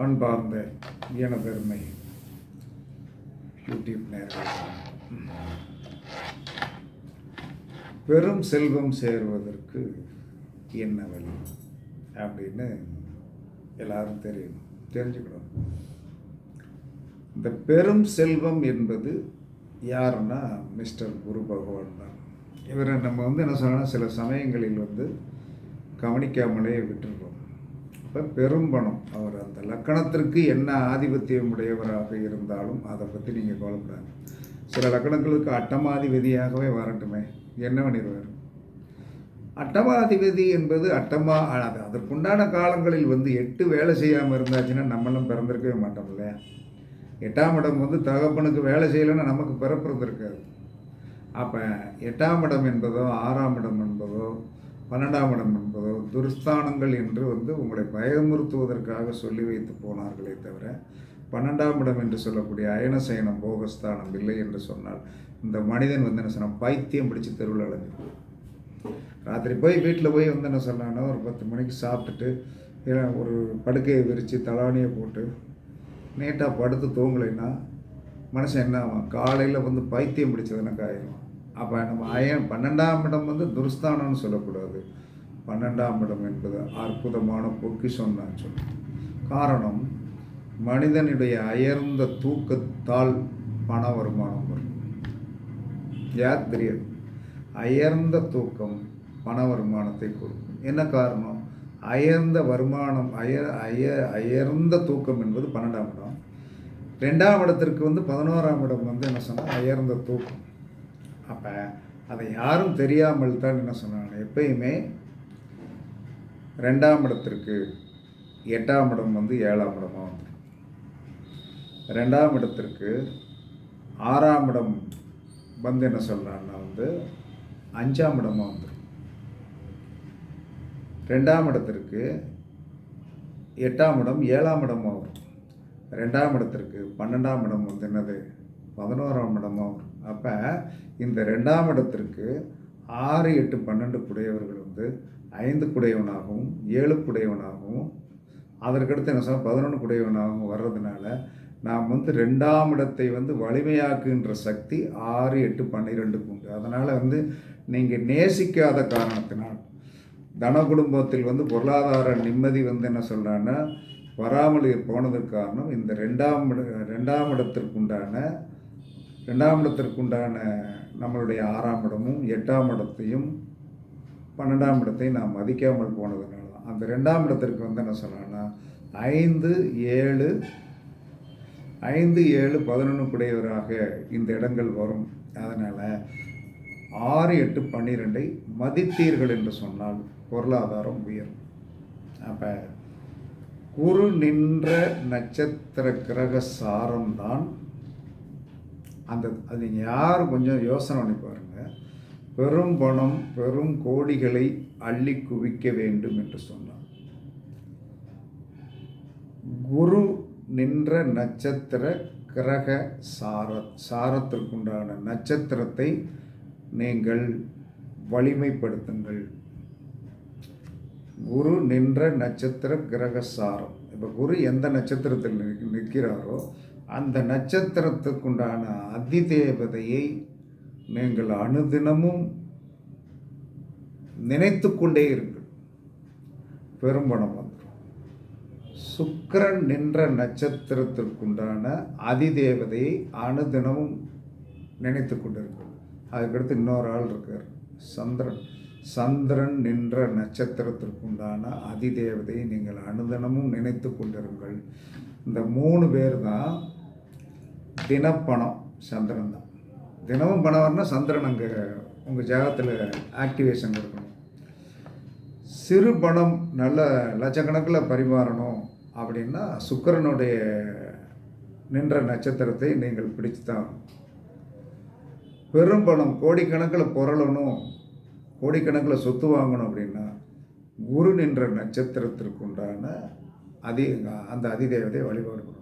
அன்பார்ந்த இனப்பெருமை யூடியூப் நேர்கள். பெரும் செல்வம் சேருவதற்கு என்ன வழி அப்படின்னு எல்லாரும் தெரியணும் தெரிஞ்சுக்கணும். இந்த பெரும் செல்வம் என்பது யாருன்னா மிஸ்டர் குரு பகவான் தான். இவரை நம்ம வந்து என்ன சொல்லணும்னா சில சமயங்களில் வந்து கவனிக்காமலே விட்டுருக்கோம் இப்போ பெரும்பணம் அவர் அந்த லக்கணத்திற்கு என்ன ஆதிபத்தியம் உடையவராக இருந்தாலும் அதை பற்றி நீங்கள் கவலைப்படாது. சில லக்கணங்களுக்கு அட்டமாதிபதியாகவே வரட்டுமே. என்ன பண்ணிடுவார்? அட்டமாதிபதி என்பது அட்டமா அது அதற்குண்டான காலங்களில் வந்து எட்டு வேலை செய்யாமல் இருந்தாச்சுன்னா நம்மளும் பிறந்திருக்கவே மாட்டோம் இல்லையா? எட்டாம் இடம் வந்து தகப்பனுக்கு வேலை செய்யலைன்னா நமக்கு பிறப்புறது இருக்காது. அப்போ எட்டாம் இடம் என்பதோ ஆறாம் இடம் என்பதோ பன்னெண்டாம் இடம் என்பதோ துர்ஸ்தானங்கள் என்று வந்து உங்களை பயமுறுத்துவதற்காக சொல்லி வைத்து போனார்களே தவிர பன்னெண்டாம் இடம் என்று சொல்லக்கூடிய அயனசயனம் போகஸ்தானம் இல்லை என்று சொன்னால் இந்த மனிதன் வந்து என்ன சொன்னால் பைத்தியம் பிடிச்சி தெருவில் அலைஞ்சிருக்கும் ராத்திரி போய் வீட்டில் போய் வந்து என்ன சொன்னான்னா ஒரு பத்து மணிக்கு சாப்பிட்டுட்டு ஒரு படுக்கையை விரித்து தலானியை போட்டு நீட்டாக படுத்து தூங்கலைன்னா மனுஷன் என்ன ஆகும் காலையில் வந்து பைத்தியம் பிடிச்சதுன்னா ஆயிரும் அப்போ நம்ம அயன் பன்னெண்டாம் இடம் வந்து துருஸ்தானம்னு சொல்லக்கூடாது. பன்னெண்டாம் இடம் என்பது அற்புதமான பொக்கிஷம் நான் சொல்லுவேன் காரணம் மனிதனுடைய அயர்ந்த தூக்கத்தால் பண வருமானம் வரும். யார் தெரியாது? அயர்ந்த தூக்கம் பண வருமானத்தை கொடுக்கும். என்ன காரணம்? அயர்ந்த வருமானம் அயர் அய அயர்ந்த தூக்கம் என்பது பன்னெண்டாம் இடம். ரெண்டாம் இடத்திற்கு வந்து பதினோராம் இடம் வந்து என்ன சொன்னால் அயர்ந்த தூக்கம். அப்போ அதை யாரும் தெரியாமல் தான் என்ன சொன்னாங்க? எப்பயுமே ரெண்டாம் இடத்திற்கு எட்டாம் இடம் வந்து ஏழாம் இடமாக வந்துடும் ரெண்டாம் இடத்திற்கு ஆறாம் இடம் வந்து என்ன சொல்கிறான்னா வந்து அஞ்சாம் இடமாக வந்துடும் ரெண்டாம் இடத்திற்கு எட்டாம் இடம் ஏழாம் இடமாக வரும். ரெண்டாம் இடத்திற்கு பன்னெண்டாம் இடம் வந்து என்னது? பதினோராம் இடமாக வரும். அப்போ இந்த ரெண்டாம் இடத்திற்கு ஆறு எட்டு பன்னெண்டு குடையவர்கள் வந்து ஐந்து குடையவனாகவும் ஏழு குடையவனாகவும் அதற்கடுத்து என்ன சொன்னால் பதினொன்று குடையவனாகவும் வர்றதுனால நாம் வந்து ரெண்டாம் இடத்தை வந்து வலிமையாக்குகின்ற சக்தி ஆறு எட்டு பன்னிரெண்டுக்கு உண்டு. அதனால் வந்து நீங்கள் நேசிக்காத காரணத்தினால் தன குடும்பத்தில் வந்து பொருளாதார நிம்மதி வந்து என்ன சொல்கிறான்னா வராமல் போனதற்கு காரணம் இந்த ரெண்டாம் ரெண்டாம் இடத்திற்குண்டான ரெண்டாம் இடத்திற்குண்டான நம்மளுடைய ஆறாம் இடமும் எட்டாம் இடத்தையும் பன்னெண்டாம் இடத்தையும் நாம் மதிக்காமல் போனதுனால தான். அந்த ரெண்டாம் இடத்திற்கு வந்து என்ன சொல்லலாம்னா ஐந்து ஏழு ஐந்து ஏழு பதினொன்றுக்குடையவராக இந்த இடங்கள் வரும். அதனால் ஆறு எட்டு பன்னிரெண்டை மதித்தீர்கள் என்று சொன்னால் பொருளாதாரம் உயரும். அப்போ குரு நின்ற நட்சத்திர கிரக சாரம்தான் அந்த அது நீங்கள் யார் கொஞ்சம் யோசனை பண்ணி பாருங்கள் பெரும் பணம் பெரும் கோடிகளை அள்ளி குவிக்க வேண்டும் என்று சொன்னார். குரு நின்ற நட்சத்திர கிரக சார சாரத்திற்குண்டான நட்சத்திரத்தை நீங்கள் வலிமைப்படுத்துங்கள். குரு நின்ற நட்சத்திர கிரக சாரம். இப்போ குரு எந்த நட்சத்திரத்தில் நிற்க- நிற்கிறாரோ அந்த நட்சத்திரத்துக்குண்டான அதிதேவதையை நீங்கள் அனுதினமும் நினைத்து கொண்டே இருங்கள் பெரும்பணம் வந்துடும் சுக்கரன் நின்ற நட்சத்திரத்திற்குண்டான அதிதேவதையை அனுதினமும் நினைத்து கொண்டிருங்கள் அதுக்கடுத்து இன்னொரு ஆள் இருக்கார். சந்திரன். சந்திரன் நின்ற நட்சத்திரத்திற்குண்டான அதிதேவதையை நீங்கள் அனுதினமும் நினைத்து கொண்டிருங்கள் இந்த மூணு பேர் தான் தினப்பணம் சந்திரன் தான். தினமும் பணம் வரணும் சந்திரன் அங்கே உங்கள் ஜாகத்தில் ஆக்டிவேஷன் இருக்கணும். சிறு பணம் நல்ல லட்சக்கணக்கில் பரிமாறணும் அப்படின்னா சுக்கிரனுடைய நின்ற நட்சத்திரத்தை நீங்கள் பிடிச்சு தான் பெரும் பணம் கோடிக்கணக்கில் புரளணும் கோடிக்கணக்கில் சொத்து வாங்கணும் அப்படின்னா குரு நின்ற நட்சத்திரத்திற்குண்டான அதி அந்த அதிதேவதை வழிபாடு பண்ணணும்.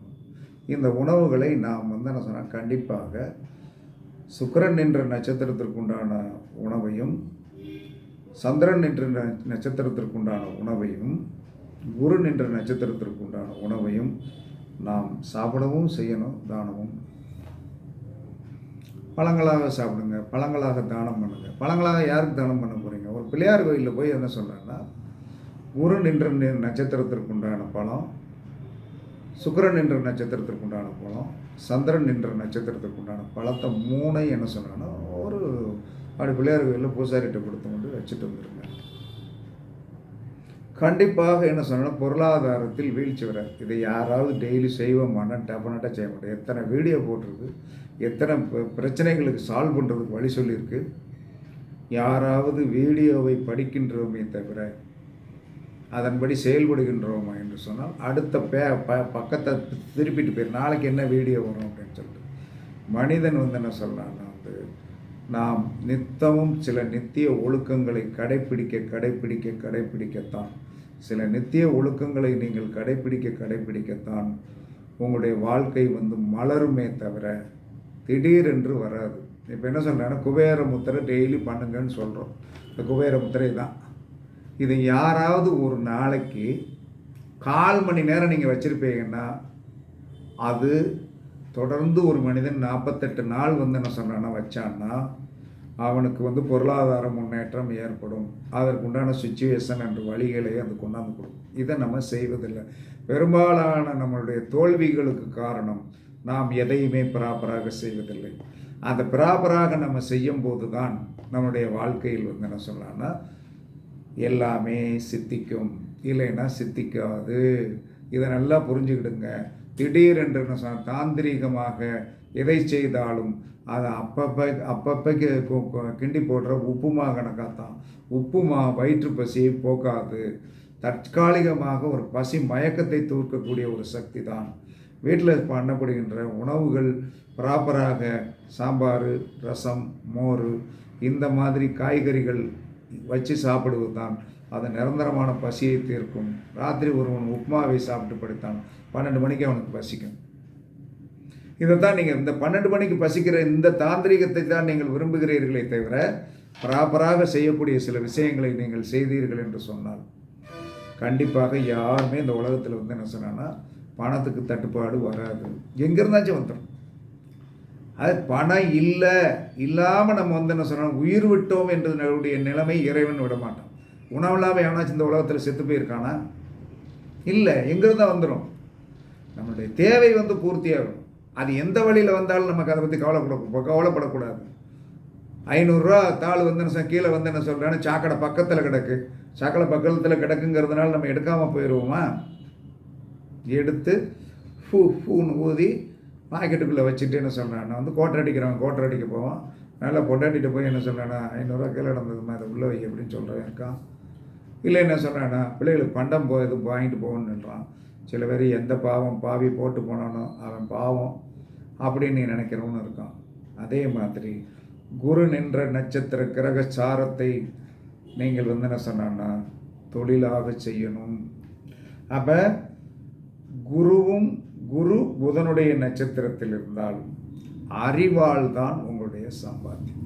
இந்த உணவுகளை நாம் வந்து என்ன சொன்னால் கண்டிப்பாக சுக்கிரன் என்ற நட்சத்திரத்திற்குண்டான உணவையும் சந்திரன் என்ற ந- நட்சத்திரத்திற்குண்டான உணவையும் குரு நின்ற நட்சத்திரத்திற்குண்டான உணவையும் நாம் சாப்பிடவும் செய்யணும் தானமும். பழங்களாக சாப்பிடுங்க பழங்களாக தானம் பண்ணுங்க. பழங்களாக யாருக்கு தானம் பண்ண போகிறீங்க ஒரு பிள்ளையார் கோயிலில் போய் என்ன சொல்கிறேன்னா குரு நின்ற நட்சத்திரத்திற்குண்டான நட்சத்திரத்திற்கு உண்டான பழம் சுக்கிரன் என்ற நட்சத்திரத்திற்கு உண்டான பழம் சந்திரன் என்ற நட்சத்திரத்திற்கு உண்டான பழத்தை மூணை என்ன சொன்னான்னா ஒரு அப்படி பிள்ளையார் கோயிலில் பூசாரிகிட்ட கொடுத்து கொண்டு வச்சுட்டு வந்துருங்க கண்டிப்பாக என்ன சொன்னால் பொருளாதாரத்தில் வீழ்ச்சி வர இதை யாராவது டெய்லி செய்வோமானா டெஃபினட்டாக செய்ய மாட்டேன். எத்தனை வீடியோ போட்டிருக்கு எத்தனை பிரச்சனைகளுக்கு சால்வ் பண்ணுறதுக்கு வழி சொல்லியிருக்கு. யாராவது வீடியோவை படிக்கின்றோமே தவிர அதன்படி செயல்படுகின்றோமா என்று சொன்னால் அடுத்த பே ப பக்கத்தை திருப்பிட்டு போயிரு நாளைக்கு என்ன வீடியோ வரும் அப்படின்னு சொல்லிட்டு. மனிதன் வந்து என்ன சொல்கிறான்னா வந்து நாம் நித்தமும் சில நித்திய ஒழுக்கங்களை கடைப்பிடிக்க கடைப்பிடிக்க கடைப்பிடிக்கத்தான். சில நித்திய ஒழுக்கங்களை நீங்கள் கடைப்பிடிக்க கடைப்பிடிக்கத்தான். உங்களுடைய வாழ்க்கை வந்து மலருமே தவிர திடீரென்று வராது. இப்போ என்ன சொல்கிறேன்னா குபேர முத்திரை டெய்லி பண்ணுங்கன்னு சொல்கிறோம் இந்த குபேர முத்திரை தான். இதை யாராவது ஒரு நாளைக்கு கால் மணி நேரம் நீங்கள் வச்சுருப்பீங்கன்னா அது தொடர்ந்து ஒரு மனிதன் நாற்பத்தெட்டு நாள் வந்து என்ன சொன்னான்னா வச்சான்னா அவனுக்கு வந்து பொருளாதார முன்னேற்றம் ஏற்படும். அதற்குண்டான சுச்சுவேஷன் என்ற வழிகளை அது கொண்டாந்து கொடுக்கும். இதை நம்ம செய்வதில்லை. பெரும்பாலான நம்மளுடைய தோல்விகளுக்கு காரணம் நாம் எதையுமே ப்ராப்பராக செய்வதில்லை. அந்த ப்ராப்பராக நம்ம செய்யும்போது தான் நம்மளுடைய வாழ்க்கையில் வந்து என்ன சொல்லலாம்னா எல்லாமே சித்திக்கும். இல்லைன்னா சித்திக்காது. இதை நல்லா புரிஞ்சுக்கிடுங்க. திடீரென்று என்ன தாந்திரீகமாக எதை செய்தாலும் அதை அப்பப்போ அப்பப்போ கி- கிண்டி போடுற உப்புமா கணக்காகத்தான் உப்புமா வயிற்று பசியை போக்காது. தற்காலிகமாக ஒரு பசி மயக்கத்தை தூர்க்கக்கூடிய ஒரு சக்தி தான். வீட்டில் பண்ணப்படுகின்ற உணவுகள் ப்ராப்பராக சாம்பார் ரசம் மோர் இந்த மாதிரி காய்கறிகள் வச்சு சாப்பிடுவது தான் அது நிரந்தரமான பசியை தீர்க்கும். ராத்திரி ஒருவன் உப்மாவை சாப்பிட்டு படுத்தான். பன்னெண்டு மணிக்கு அவனுக்கு பசிக்கும். இதைத்தான் நீங்கள் இந்த பன்னெண்டு மணிக்கு பசிக்கிற இந்த தாந்திரிகத்தை தான் நீங்கள் விரும்புகிறீர்களே தவிர ப்ராப்பராக செய்யக்கூடிய சில விஷயங்களை நீங்கள் செய்தீர்கள் என்று சொன்னால் கண்டிப்பாக யாருமே இந்த உலகத்தில் வந்து என்ன சொன்னான்னா பணத்துக்கு தட்டுப்பாடு வராது. எங்கேருந்தாச்சும் வந்துடும் அது பணம் இல்லை இல்லாமல் நம்ம வந்து என்ன சொன்னோம் உயிர் விட்டோம் என்றுடைய நிலைமை இறைவன் விட மாட்டான் உணவு இல்லாமல் எவனாச்சும் இந்த உலகத்தில் செத்து போயிருக்கானா? இல்லை எங்கிருந்தா வந்துடும் நம்மளுடைய தேவை வந்து பூர்த்தியாகும். அது எந்த வழியில் வந்தாலும் நமக்கு அதை பற்றி கவலைப்பட கவலைப்படக்கூடாது. ஐநூறுரூவா தாள் வந்து என்ன கீழே வந்து என்ன சொல்கிறேன்னு சாக்கடை பக்கத்தில் கிடக்கு. சாக்கடை பக்கத்தில் கிடக்குங்கிறதுனால நம்ம எடுக்காமல் போயிடுவோமா எடுத்து ஃபூ ஃபூன்னு ஊதி பாக்கெட்டுக்குள்ளே வச்சுட்டு என்ன சொல்கிறேன் நான் வந்து கோட்டை அடிக்கிறவன் கோட்டை அடிக்க போவான். நல்லா பொண்டாட்டிட்டு போய் என்ன சொல்கிறேன்னா ஐநூறுரூவா கீழே நடந்ததுமா அதை உள்ளே வை அப்படின்னு சொல்கிறேன் இருக்கான் இல்லை என்ன சொல்கிறேன்னா பிள்ளைகளுக்கு பண்டம் போ இது வாங்கிட்டு போகணுன்றான் சில பேர் எந்த பாவம் பாவி போட்டு போனானோ அவன் பாவம் அப்படின்னு நினைக்கிறவனு இருக்கான். அதே மாதிரி குரு நின்ற நட்சத்திர கிரக சாரத்தை நீங்கள் வந்து என்ன சொன்னான்னா தொழிலாக செய்யணும். அப்போ குருவும் குரு புதனுடைய நட்சத்திரத்தில் இருந்தால் அறிவால் தான் உங்களுடைய சம்பாத்தியம்.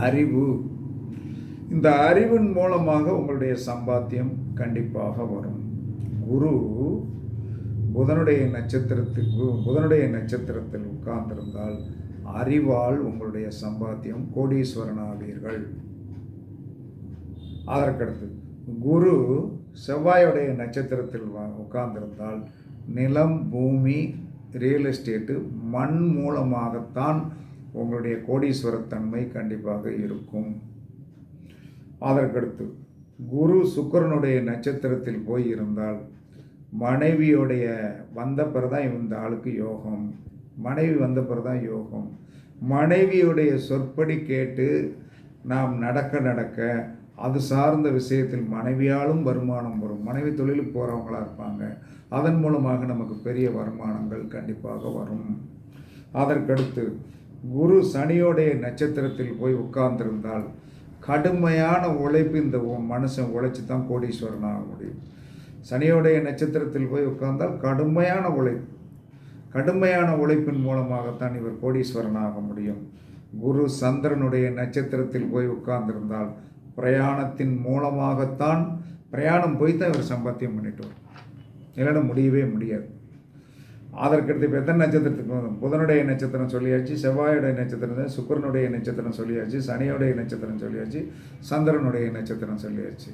அறிவு. இந்த அறிவின் மூலமாக உங்களுடைய சம்பாத்தியம் கண்டிப்பாக வரும். குரு புதனுடைய நட்சத்திரத்துக்கு புதனுடைய நட்சத்திரத்தில் உட்கார்ந்திருந்தால் அறிவால் உங்களுடைய சம்பாத்தியம் கோடீஸ்வரனாவீர்கள். அதற்கடுத்து குரு செவ்வாயுடைய நட்சத்திரத்தில் உட்கார்ந்திருந்தால் நிலம் பூமி ரியல் எஸ்டேட்டு மண் மூலமாகத்தான் உங்களுடைய கோடீஸ்வரத்தன்மை கண்டிப்பாக இருக்கும். அதற்கடுத்து குரு சுக்கிரனுடைய நட்சத்திரத்தில் போய் இருந்தால் மனைவியுடைய வந்த பிறதான் இந்த ஆளுக்கு யோகம். மனைவி வந்த பிறதான் யோகம். மனைவியுடைய சொற்படி கேட்டு நாம் நடக்க நடக்க அது சார்ந்த விஷயத்தில் மனைவியாலும் வருமானம் வரும். மனைவி தொழிலுக்கு போகிறவங்களா இருப்பாங்க. அதன் மூலமாக நமக்கு பெரிய வருமானங்கள் கண்டிப்பாக வரும். அதற்கடுத்து குரு சனியோடைய நட்சத்திரத்தில் போய் உட்கார்ந்திருந்தால் கடுமையான உழைப்பு இந்த மனுஷன் உழைச்சி தான் கோடீஸ்வரன் ஆக முடியும். சனியோடைய நட்சத்திரத்தில் போய் உட்கார்ந்தால் கடுமையான உழைப்பு. கடுமையான உழைப்பின் மூலமாகத்தான் இவர் கோடீஸ்வரன் ஆக முடியும். குரு சந்திரனுடைய நட்சத்திரத்தில் போய் உட்கார்ந்திருந்தால் பிரயாணத்தின் மூலமாகத்தான் பிரயாணம் போய் தான் இவர் சம்பாத்தியம் பண்ணிட்டு வரும். இல்லைன்னா முடியவே முடியாது. அதற்கடுத்து இப்போ எத்தனை நட்சத்திரத்துக்கு வரும் புதனுடைய நட்சத்திரம் சொல்லியாச்சு செவ்வாயுடைய நட்சத்திரம் சுக்கரனுடைய நட்சத்திரம் சொல்லியாச்சு சனியுடைய நட்சத்திரம் சொல்லியாச்சு சந்திரனுடைய நட்சத்திரம் சொல்லியாச்சு.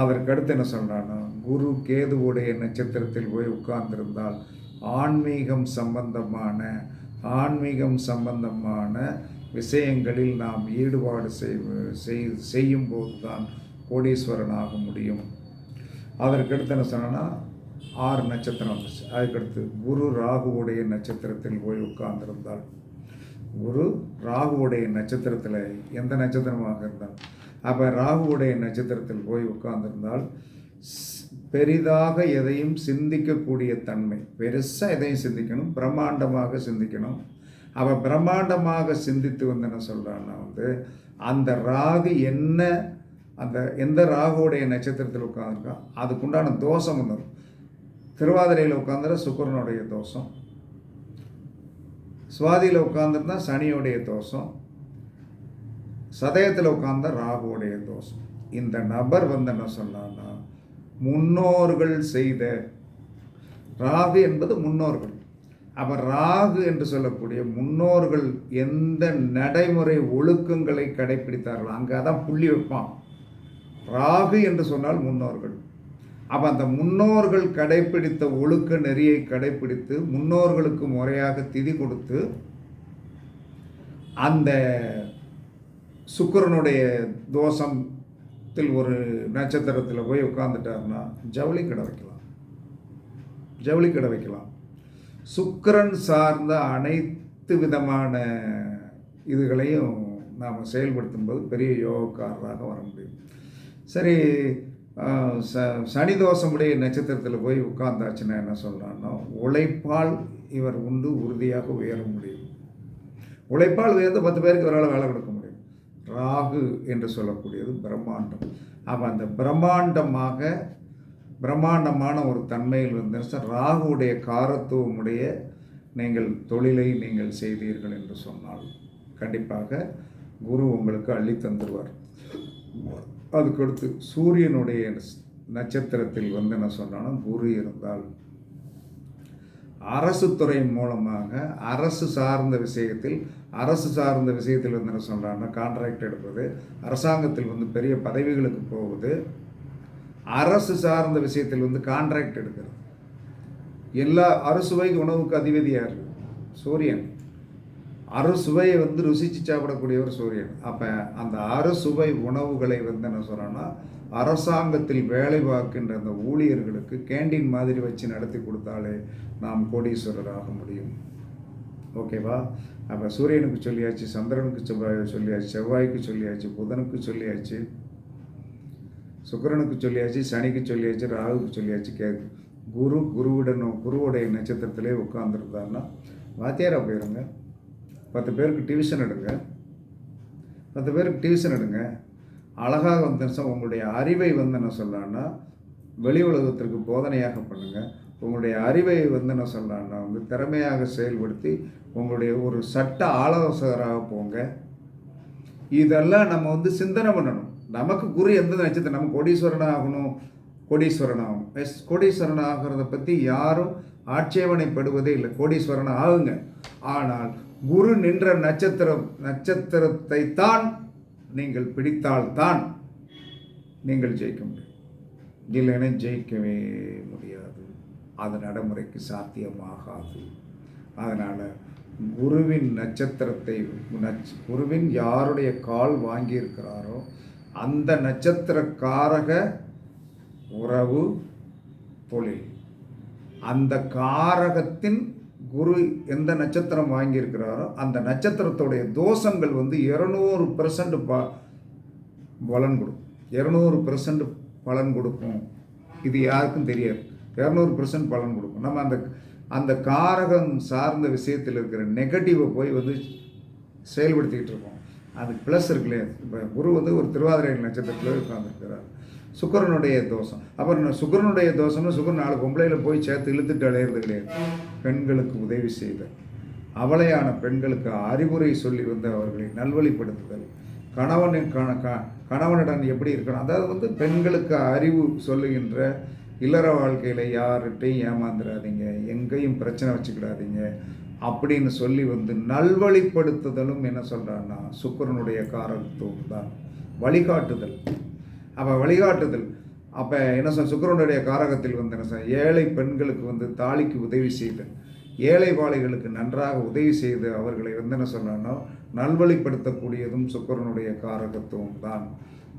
அதற்கடுத்து என்ன சொல்கிறான்னா குரு கேதுவுடைய நட்சத்திரத்தில் போய் உட்கார்ந்திருந்தால் ஆன்மீகம் சம்பந்தமான ஆன்மீகம் சம்பந்தமான விஷயங்களில் நாம் ஈடுபாடு செய் செய்யும் போது தான் கோடீஸ்வரன் ஆக முடியும். அதற்கடுத்து என்ன சொன்னோன்னா ஆறு நட்சத்திரம் அதுக்கடுத்து குரு ராகுவுடைய நட்சத்திரத்தில் போய் உட்கார்ந்திருந்தால் குரு ராகுவுடைய நட்சத்திரத்தில் எந்த நட்சத்திரமாக இருந்தால் அப்போ ராகுவுடைய நட்சத்திரத்தில் போய் உட்கார்ந்திருந்தால் பெரிதாக எதையும் சிந்திக்கக்கூடிய தன்மை பெருசாக எதையும் சிந்திக்கணும் பிரம்மாண்டமாக சிந்திக்கணும் அவன் பிரம்மாண்டமாக சிந்தித்து வந்து என்ன சொல்கிறான்னா வந்து அந்த ராகு என்ன அந்த எந்த ராகுவுடைய நட்சத்திரத்தில் உட்காந்துருக்கா அதுக்குண்டான தோஷம் ஒன்று திருவாதிரையில் உட்காந்துற சுக்கரனுடைய தோஷம். சுவாதியில் உட்காந்துருந்தா சனியுடைய தோஷம். சதயத்தில் உட்கார்ந்தா ராகுடைய தோஷம். இந்த நபர் வந்து என்ன சொன்னான்னா முன்னோர்கள் செய்த ராகு என்பது முன்னோர்கள். அப்போ ராகு என்று சொல்லக்கூடிய முன்னோர்கள் எந்த நடைமுறை ஒழுக்கங்களை கடைபிடித்தார்களோ அங்கே தான் புள்ளி வைப்பான். ராகு என்று சொன்னால் முன்னோர்கள். அப்போ அந்த முன்னோர்கள் கடைபிடித்த ஒழுக்க நெறியை கடைபிடித்து முன்னோர்களுக்கு முறையாக திதி கொடுத்து அந்த சுக்கிரனுடைய தோஷத்தில் ஒரு நட்சத்திரத்தில் போய் உட்காந்துட்டாருன்னா ஜவுளி கடை வைக்கலாம். ஜவுளி கடை வைக்கலாம். சுக்கரன் சார்ந்த அனைத்து விதமான இதுகளையும் நாம் செயல்படுத்தும் போது பெரிய யோகக்காரராக வர முடியும். சரி ச சனி தோஷமுடைய நட்சத்திரத்தில் போய் உட்கார்ந்தாச்சுன்னா என்ன சொல்கிறான்னா உழைப்பால் இவர் உண்டு உறுதியாக உயர முடியும். உழைப்பால் உயர்ந்து பத்து பேருக்கு இவரால் வேலை கொடுக்க முடியும். ராகு என்று சொல்லக்கூடியது பிரம்மாண்டம். அப்போ அந்த பிரம்மாண்டமாக பிரம்மாண்டமான ஒரு தன்மையில் வந்து ராகுடைய காரத்துவமுடைய நீங்கள் தொழிலை நீங்கள் செய்தீர்கள் என்று சொன்னால் கண்டிப்பாக குரு உங்களுக்கு அள்ளி தந்துடுவார் அதுக்கடுத்து சூரியனுடைய நட்சத்திரத்தில் வந்து என்ன சொன்னான்னா குரு இருந்தால் அரசு துறை மூலமாக அரசு சார்ந்த விஷயத்தில் அரசு சார்ந்த விஷயத்தில் வந்து என்ன சொல்கிறாங்கன்னா கான்ட்ராக்ட் எடுப்பது அரசாங்கத்தில் வந்து பெரிய பதவிகளுக்கு போவது அரசு சார்ந்த விஷயத்தில் வந்து கான்ட்ராக்ட் எடுக்கிறது. எல்லா அறுசுவை உணவுக்கு அதிபதி யார்? சூரியன். அறுசுவையை வந்து ருசித்து சாப்பிடக்கூடியவர் சூரியன். அப்போ அந்த அறுசுவை உணவுகளை வந்து என்ன சொல்கிறோன்னா அரசாங்கத்தில் வேலை பார்க்கின்ற அந்த ஊழியர்களுக்கு கேண்டீன் மாதிரி வச்சு நடத்தி கொடுத்தாலே நாம் கோடீஸ்வரர் ஆக முடியும். ஓகேவா அப்போ சூரியனுக்கு சொல்லியாச்சு சந்திரனுக்கு செவ்வாய் சொல்லியாச்சு செவ்வாய்க்கு சொல்லியாச்சு புதனுக்கு சொல்லியாச்சு. சுக்கிரனுக்கு சொல்லியாச்சு சனிக்கு சொல்லியாச்சு ராகுக்கு சொல்லியாச்சு கே குரு குருவுடன் குருவுடைய நட்சத்திரத்திலே உட்காந்துருந்தாருன்னா வாத்தியாரா போயிருங்க. பத்து பேருக்கு டியூஷன் எடுங்க. பத்து பேருக்கு டியூஷன் எடுங்க. அழகாக வந்து உங்களுடைய அறிவை வந்து என்ன சொல்லலான்னா வெளி உலகத்திற்கு போதனையாக பண்ணுங்கள் உங்களுடைய அறிவை வந்து என்ன சொல்லலான்னா வந்து திறமையாக செயல்படுத்தி உங்களுடைய ஒரு சட்ட ஆலோசகராக போங்க. இதெல்லாம் நம்ம வந்து சிந்தனை பண்ணணும். நமக்கு குரு எந்த நட்சத்திரம் நம்ம கோடீஸ்வரன் ஆகணும் கோடீஸ்வரன் ஆகும் எஸ் கோடீஸ்வரன் ஆகிறத பற்றி யாரும் ஆட்சேபனைப்படுவதே இல்லை. கோடீஸ்வரன் ஆகுங்க ஆனால் குரு நின்ற நட்சத்திரம் நட்சத்திரத்தை தான் நீங்கள் பிடித்தால்தான் நீங்கள் ஜெயிக்க முடியும். இல்லைன்னா ஜெயிக்கவே முடியாது. அது நடைமுறைக்கு சாத்தியமாகாது. அதனால் குருவின் நட்சத்திரத்தை குருவின் யாருடைய கால் வாங்கியிருக்கிறாரோ அந்த நட்சத்திரக்காரக உறவு தொழில். அந்த காரகத்தின் குரு எந்த நட்சத்திரம் வாங்கியிருக்கிறாரோ அந்த நட்சத்திரத்துடைய தோஷங்கள் வந்து இரநூறு பெர்சன்ட் ப பலன் கொடுக்கும் இரநூறு பெர்சன்ட் பலன் கொடுக்கும். இது யாருக்கும் தெரியாது. இரநூறு பெர்சன்ட் பலன் கொடுக்கும். நம்ம அந்த அந்த காரகம் சார்ந்த விஷயத்தில் இருக்கிற நெகட்டிவை போய் வந்து செயல்படுத்திக்கிட்டு இருக்கோம். அதுக்கு ப்ளஸ் இருக்கு இல்லையா இப்போ குரு வந்து ஒரு திருவாதிரை நட்சத்திரத்தில் உட்காந்துருக்கிறார் சுக்கரனுடைய தோஷம். அப்புறம் சுக்கரனுடைய தோஷம்னு சுக்கரன் நாலு பொம்பளையில் போய் சேர்த்து இழுத்துட்டு அலையிறது கிடையாது. பெண்களுக்கு உதவி செய்தல். அவளையான பெண்களுக்கு அறிவுரை சொல்லி வந்து அவர்களை நல்வழிப்படுத்துதல். கணவனின் கண க கணவனுடன் எப்படி இருக்கணும்? அதாவது வந்து பெண்களுக்கு அறிவு சொல்லுகின்ற இல்லற வாழ்க்கையில் யார்கிட்டையும் ஏமாந்துடாதீங்க எங்கேயும் பிரச்சனை வச்சுக்கிடாதீங்க. அப்படின்னு சொல்லி வந்து நல்வழிப்படுத்துதலும் என்ன சொல்கிறான்னா சுக்கிரனுடைய காரகத்துவம் தான் வழிகாட்டுதல். அப்போ வழிகாட்டுதல். அப்போ என்ன சொல் சுக்கிரனுடைய காரகத்தில் வந்து என்ன சொல் ஏழை பெண்களுக்கு வந்து தாலிக்கு உதவி செய்தல் ஏழை வாழைகளுக்கு நன்றாக உதவி செய்து அவர்களை வந்து என்ன சொல்லணும் நல்வழிப்படுத்தக்கூடியதும் சுக்கரனுடைய காரகத்துவம் தான்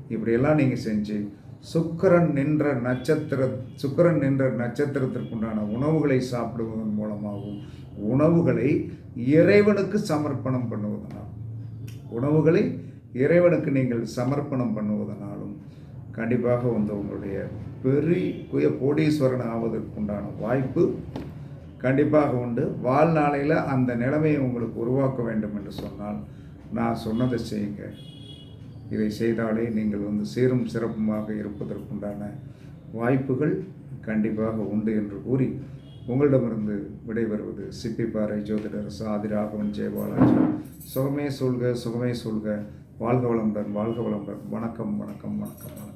இப்படியெல்லாம் நீங்கள் செஞ்சு சுக்கரன் நின்ற நட்சத்திர சுக்கரன் நின்ற நட்சத்திரத்திற்குண்டான உணவுகளை சாப்பிடுவதன் மூலமாகவும் உணவுகளை இறைவனுக்கு சமர்ப்பணம் பண்ணுவதனால் உணவுகளை இறைவனுக்கு நீங்கள் சமர்ப்பணம் பண்ணுவதனாலும் கண்டிப்பாக வந்து உங்களுடைய பெரிய கோடீஸ்வரன் ஆவதற்குண்டான வாய்ப்பு கண்டிப்பாக உண்டு. வாழ்நாளையில் அந்த நிலைமையை உங்களுக்கு உருவாக்க வேண்டும் என்று சொன்னால் நான் சொன்னதை செய்யுங்க. இதை செய்தாலே நீங்கள் வந்து சீரும் சிறப்புமாக இருப்பதற்குண்டான வாய்ப்புகள் கண்டிப்பாக உண்டு என்று கூறி உங்களிடமிருந்து விடைபெறுவது சிப்பிப்பாறை ஜோதிடர் சாதி ராகவன் ஜெயபாலாஜி. சுகமே சொல்க சுகமே சொல்க. வாழ்க வளமுடன் வாழ்க வளமுடன். வணக்கம் வணக்கம் வணக்கம் வணக்கம்.